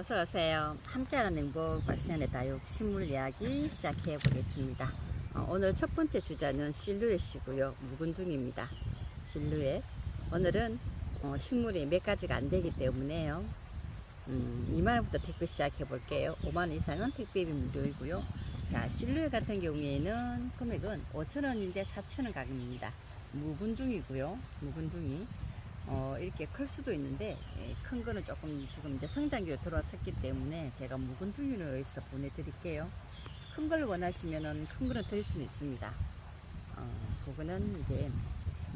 어서 오세요. 함께하는 행복 발신의 다육 식물 이야기 시작해 보겠습니다. 어, 오늘 첫 번째 주자는 실루엣이고요. 묵은둥입니다. 실루엣. 오늘은 어, 식물이 몇 가지가 안 되기 때문에요. 음, 2만 원부터 택배 시작해 볼게요. 5만 원 이상은 택배비 무료이고요. 자, 실루엣 같은 경우에는 금액은 5천 원인데 4천 원 가격입니다. 묵은둥이고요. 묵은둥이. 어, 이렇게 클 수도 있는데 예, 큰 거는 조금 지금 이제 성장기로 들어왔었기 때문에 제가 묵은 둥이로 여기서 보내드릴게요. 큰 걸 원하시면은 큰 거는 드릴 수는 있습니다. 어, 그거는 이제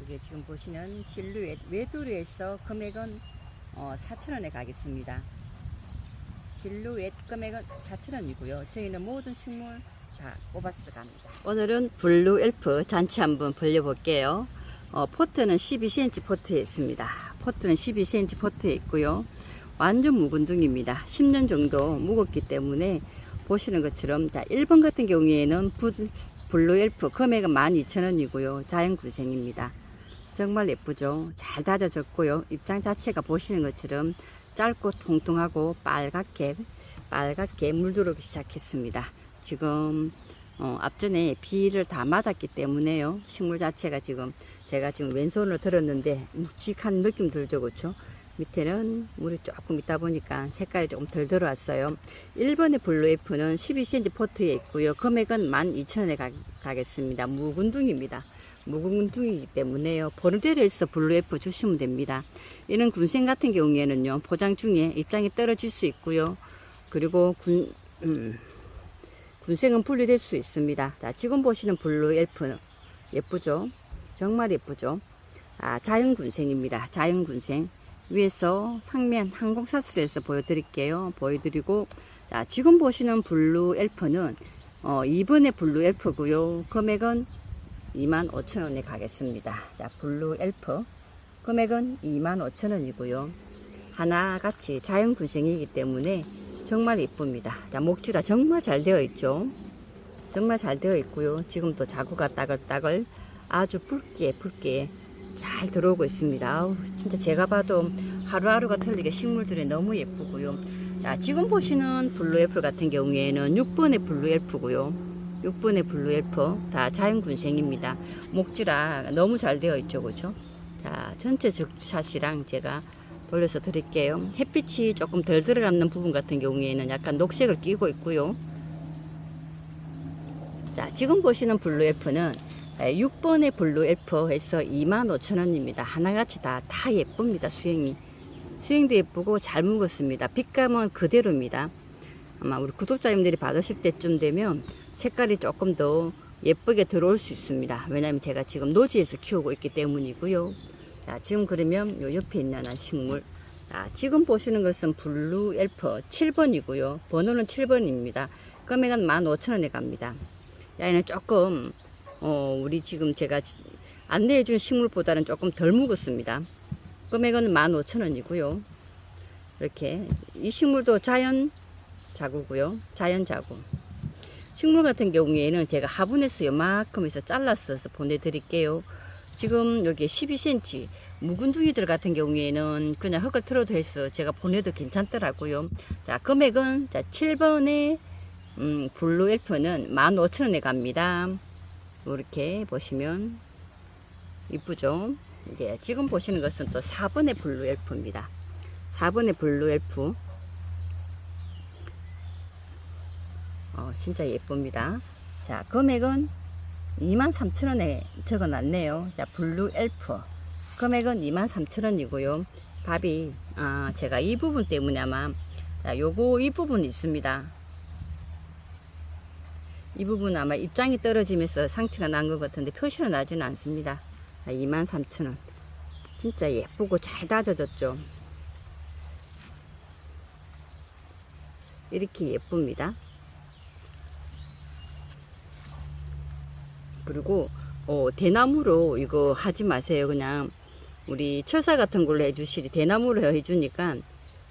이게 지금 보시는 실루엣 외도리에서 금액은 어, 4,000원에 가겠습니다. 실루엣 금액은 4,000원이고요. 저희는 모든 식물 다 뽑아서 갑니다. 오늘은 블루 엘프 잔치 한번 벌려볼게요. 어, 포트는 12cm 포트에 있습니다. 포트는 12cm 포트에 있고요. 완전 묵은둥입니다. 10년 정도 묵었기 때문에 보시는 것처럼 자 1번 같은 경우에는 부, 블루 엘프 금액은 12,000원이고요. 자연 구생입니다. 정말 예쁘죠. 잘 다져졌고요. 입장 자체가 보시는 것처럼 짧고 통통하고 빨갛게 빨갛게 물들어오기 시작했습니다. 지금 어, 앞전에 비를 다 맞았기 때문에요. 식물 자체가 지금 제가 지금 왼손으로 들었는데 묵직한 느낌 들죠, 그렇죠? 밑에는 물이 조금 있다 보니까 색깔이 조금 덜 들어왔어요. 1번의 블루에프는 12cm 포트에 있고요. 금액은 12,000원에 가, 가겠습니다. 묵은둥입니다. 묵은둥이기 때문에요. 보르데르에서 블루에프 주시면 됩니다. 이런 군생 같은 경우에는요. 포장 중에 입장이 떨어질 수 있고요. 그리고 군, 음, 군생은 분리될 수 있습니다. 자, 지금 보시는 블루 엘프는 예쁘죠? 정말 예쁘죠? 아, 자연군생입니다. 자연군생. 위에서 상면 항공사슬에서 보여드릴게요. 보여드리고, 자, 지금 보시는 블루 엘프는, 어, 2번의 블루 엘프고요 금액은 25,000원에 가겠습니다. 자, 블루 엘프. 금액은 25,000원이고요. 하나같이 자연군생이기 때문에 정말 예쁩니다. 자, 목줄화 정말 잘 되어 있죠. 정말 잘 되어 있고요. 지금도 자구가 따글따글 아주 붉게 붉게 잘 들어오고 있습니다. 아우, 진짜 제가 봐도 하루하루가 틀리게 식물들이 너무 예쁘고요. 자, 지금 보시는 블루애플 같은 경우에는 6번의 블루애플고요. 6번의 블루애플 다 자연군생입니다. 목줄화 너무 잘 되어 있죠, 그죠? 자, 전체 적샷이랑 제가 돌려서 드릴게요. 햇빛이 조금 덜 들어가는 부분 같은 경우에는 약간 녹색을 끼고 있고요. 자, 지금 보시는 블루애플는 6번의 블루애플에서 25,000원입니다. 하나같이 다, 다 예쁩니다. 수행이. 수행도 예쁘고 잘 묵었습니다. 빛감은 그대로입니다. 아마 우리 구독자님들이 받으실 때쯤 되면 색깔이 조금 더 예쁘게 들어올 수 있습니다. 왜냐하면 제가 지금 노지에서 키우고 있기 때문이고요. 자, 지금 그러면 요 옆에 있는 한 식물. 자, 지금 보시는 것은 블루 엘퍼 7번이고요. 번호는 7번입니다. 금액은 15,000원에 갑니다. 얘는 조금, 어, 우리 지금 제가 안내해 준 식물보다는 조금 덜 묵었습니다. 금액은 15,000원이고요. 이렇게. 이 식물도 자연 자구고요. 자연 자구. 식물 같은 경우에는 제가 화분에서 요만큼 해서 잘라서 보내드릴게요. 지금 여기 12cm 묵은둥이들 같은 경우에는 그냥 흙을 틀어도 해서 제가 보내도 괜찮더라고요. 자, 금액은 자, 7번의 음, 블루 엘프는 15,000원에 갑니다. 이렇게 보시면 이쁘죠? 이게 지금 보시는 것은 또 4번의 블루 엘프입니다. 4번의 블루 엘프. 어, 진짜 예쁩니다. 자, 금액은 23,000원에 적어 놨네요. 자, 블루 엘프. 금액은 23,000원이고요. 밥이, 아, 제가 이 부분 때문에 아마, 자, 요거, 이 부분 있습니다. 이 부분 아마 입장이 떨어지면서 상처가 난 것 같은데 표시는 나지는 않습니다. 자, 23,000원. 진짜 예쁘고 잘 다져졌죠. 이렇게 예쁩니다. 그리고 어, 대나무로 이거 하지 마세요. 그냥 우리 철사 같은 걸로 해주시리 대나무로 해주니까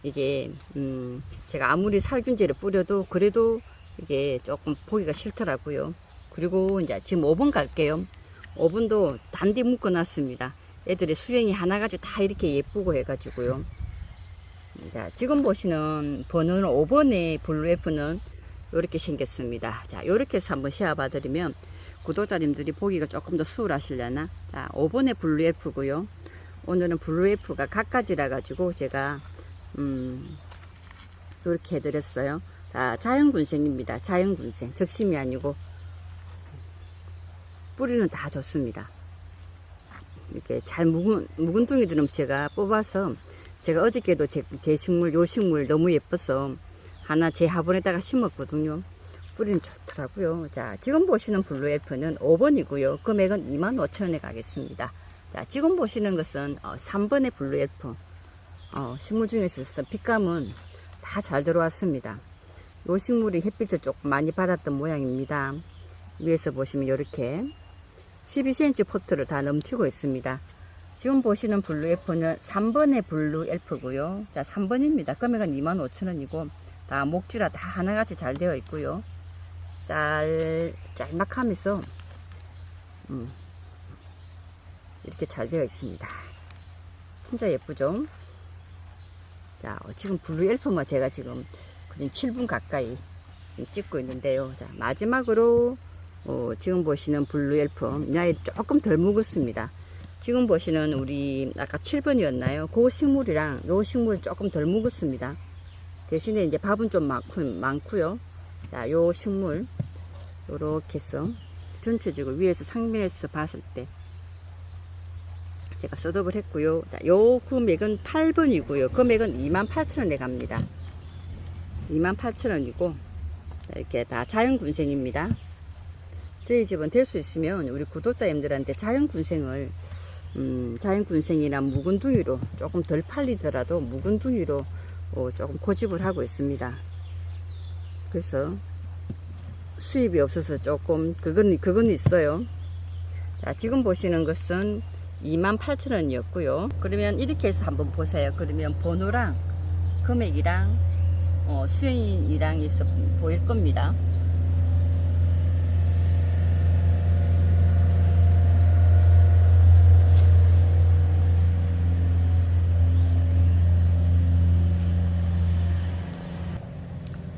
이게 음, 제가 아무리 살균제를 뿌려도 그래도 이게 조금 보기가 싫더라고요. 그리고 이제 지금 5번 갈게요. 5번도 단디 묶어 놨습니다. 애들의 수영이 하나 가지고 다 이렇게 예쁘고 해가지고요. 자, 지금 보시는 번호는 5번의 블루 F는 이렇게 생겼습니다. 자, 이렇게 해서 한번 씌워봐 드리면 구독자님들이 보기가 조금 더 수월하시려나? 자, 5번의 블루 F고요. 오늘은 블루 F가 각가지라 가지고 제가 음, 이렇게 해드렸어요. 자, 자연군생입니다. 자연군생. 적심이 아니고 뿌리는 다 좋습니다. 이렇게 잘 묵은, 묵은 둥이들은 제가 뽑아서 제가 어저께도 제, 제 식물, 요 식물 너무 예뻐서 하나 제 화분에다가 심었거든요. 뿌리는 좋더라고요. 자, 지금 보시는 블루 엘프는 5번이고요. 금액은 25,000원에 가겠습니다. 자, 지금 보시는 것은 어, 3번의 블루 엘프. 어, 식물 중에서 빛감은 다 잘 들어왔습니다. 요 식물이 햇빛을 조금 많이 받았던 모양입니다. 위에서 보시면 이렇게 12cm 포트를 다 넘치고 있습니다. 지금 보시는 블루 엘프는 3번의 블루 엘프고요. 자, 3번입니다. 금액은 25,000원이고 다 목줄화 다 하나같이 잘 되어 있고요. 짤 짤막하면서 음, 이렇게 잘 되어 있습니다. 진짜 예쁘죠? 자, 어, 지금 블루 엘프만 제가 지금 거진 7분 가까이 찍고 있는데요. 자, 마지막으로 어, 지금 보시는 블루 엘프 나이 조금 덜 묵었습니다. 지금 보시는 우리 아까 7번이었나요? 그 식물이랑 요 식물 조금 덜 묵었습니다. 대신에 이제 밥은 좀 많고, 많고요. 자, 요 식물 요렇게 해서 전체적으로 위에서 상면에서 봤을 때 제가 쏟업을 했고요. 자, 요 금액은 8번이고요. 금액은 28,000원에 갑니다. 28,000원이고 이렇게 다 자연군생입니다. 저희 집은 될 수 있으면 우리 구독자님들한테 자연군생을 음, 자연군생이나 묵은둥이로 조금 덜 팔리더라도 묵은둥이로 어, 조금 고집을 하고 있습니다. 그래서 수입이 없어서 조금 그건 그건 있어요. 자, 지금 보시는 것은 28,000원이었고요. 그러면 이렇게 해서 한번 보세요. 그러면 번호랑 금액이랑 어, 수익이랑 있어 보일 겁니다.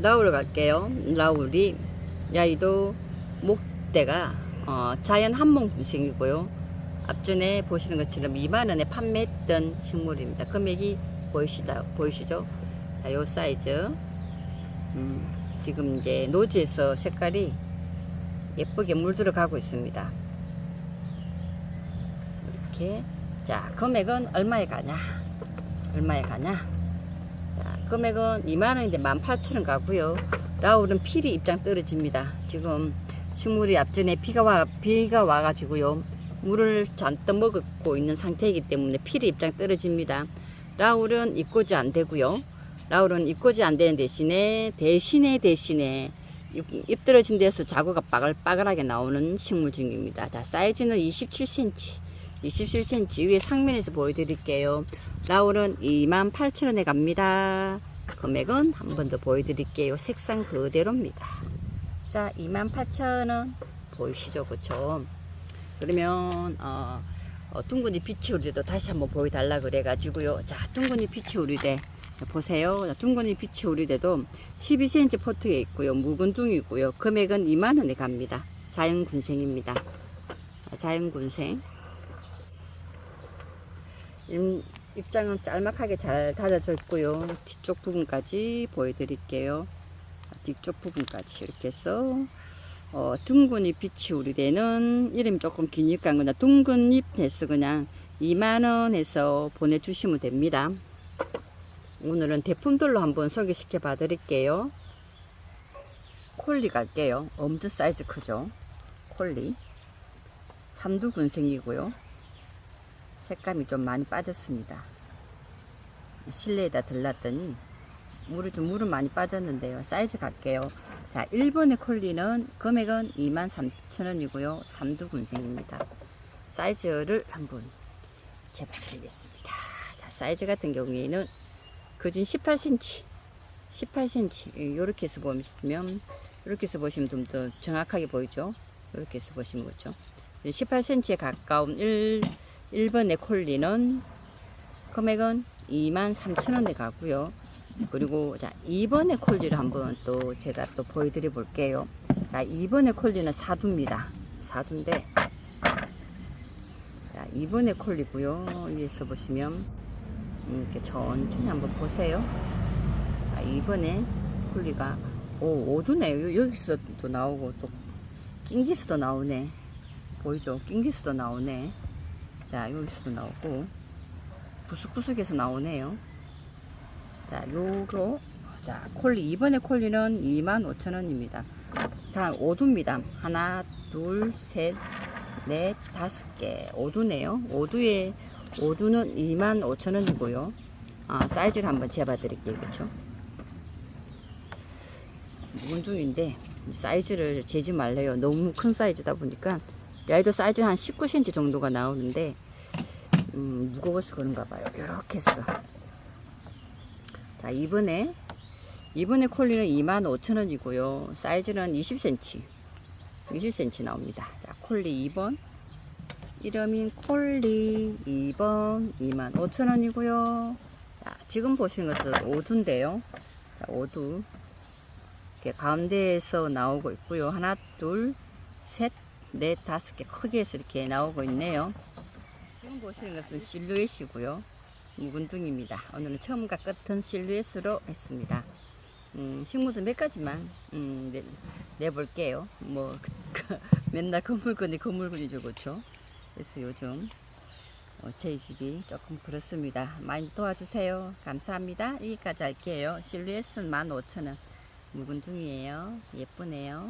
라울 갈게요. 라울이 야이도 목대가 어, 자연 한몽 분식이고요. 앞전에 보시는 것처럼 2만 원에 판매했던 식물입니다. 금액이 보이시다 보이시죠? 자, 요 사이즈. 음, 지금 이제 노지에서 색깔이 예쁘게 물들어가고 있습니다. 이렇게 자 금액은 얼마에 가냐? 얼마에 가냐? 자, 금액은 2만원인데 18,000원 가고요. 라울은 필이 입장 떨어집니다. 지금 식물이 앞전에 비가 와, 비가 와가지고요. 물을 잔뜩 먹고 있는 상태이기 때문에 필이 입장 떨어집니다. 라울은 입고지 안 되고요. 라울은 입고지 안 되는 대신에 대신에 대신에 잎, 잎 떨어진 데서 자구가 빠글빠글하게 나오는 식물 중입니다. 자, 사이즈는 27cm. 27cm 위에 상면에서 보여드릴게요. 라울은 28,000원에 갑니다. 금액은 한 번 더 보여드릴게요. 색상 그대로입니다. 자, 28,000원 보이시죠? 그쵸? 그러면 어, 어, 둥근이 빛이 우리도 다시 한번 보여달라 그래가지고요. 자, 둥근이 빛이 우리대 보세요. 자, 둥근이 빛이 우리대도 12cm 포트에 있고요. 묵은 둥이고요. 금액은 2만원에 갑니다. 자연군생입니다. 자, 자연군생. 임, 입장은 짤막하게 잘 다져져 있고요. 뒤쪽 부분까지 보여드릴게요. 뒤쪽 부분까지 이렇게 해서 어, 둥근잎 빛이 우리되는 이름 조금 기니까 그냥 둥근잎 해서 그냥 2만원 해서 보내주시면 됩니다. 오늘은 대품들로 한번 소개시켜 봐 드릴게요. 콜리 갈게요. 엄청 사이즈 크죠? 콜리. 삼두근생이고요. 색감이 좀 많이 빠졌습니다. 실내에다 들렀더니 물을 좀 물은 많이 빠졌는데요. 사이즈 갈게요. 자, 1번의 콜리는 금액은 23,000원이고요. 삼두군생입니다. 사이즈를 한번 재봐드리겠습니다. 자, 사이즈 같은 경우에는 거진 18cm, 18cm 이렇게 해서 보시면 이렇게 해서 보시면 좀 더 정확하게 보이죠? 이렇게 해서 보시면 그렇죠? 18cm에 가까운 1, 1번의 콜리는 금액은 23,000원에 가고요. 그리고 자, 2번의 콜리를 한번 또 제가 또 보여드려 볼게요. 자, 2번의 콜리는 사두입니다. 사두인데 자, 2번의 콜리고요. 여기서 보시면 음, 이렇게 천천히 한번 보세요. 자, 2번에 콜리가 오, 오두네요. 요- 여기서도 나오고 또 낑기스도 나오네. 보이죠? 낑기스도 나오네. 자, 여기서도 나오고 부스부스에서 나오네요. 자, 요거 자, 콜리 이번에 콜리는 25,000원입니다. 다 오두입니다. 하나, 둘, 셋, 넷, 다섯 개. 오두네요. 오두에 오두는 25,000원이고요. 아, 사이즈를 한번 재봐 드릴게요. 그렇죠? 묵은 중인데 사이즈를 재지 말래요. 너무 큰 사이즈다 보니까 얘도 사이즈는 한 19cm 정도가 나오는데 음, 무거워서 그런가 봐요. 이렇게 했어. 자, 이번에 이번에 콜리는 25,000원이고요. 사이즈는 20cm. 20cm 나옵니다. 자, 콜리 2번. 이름인 콜리 2번 25,000원이고요. 자, 지금 보시는 것은 오두인데요. 자, 오두. 이렇게 가운데에서 나오고 있고요. 하나, 둘, 셋, 넷, 다섯 개 크게 해서 이렇게 나오고 있네요. 지금 보시는 것은 실루엣이고요. 묵은둥입니다. 오늘은 처음과 끝은 실루엣으로 했습니다. 음, 식물도 몇 가지만 음, 내, 내볼게요. 뭐 그, 맨날 건물건이 건물건이죠, 그렇죠? 그래서 요즘 어, 저희 집이 조금 그렇습니다. 많이 도와주세요. 감사합니다. 여기까지 할게요. 실루엣은 15,000원. 묵은둥이에요. 예쁘네요.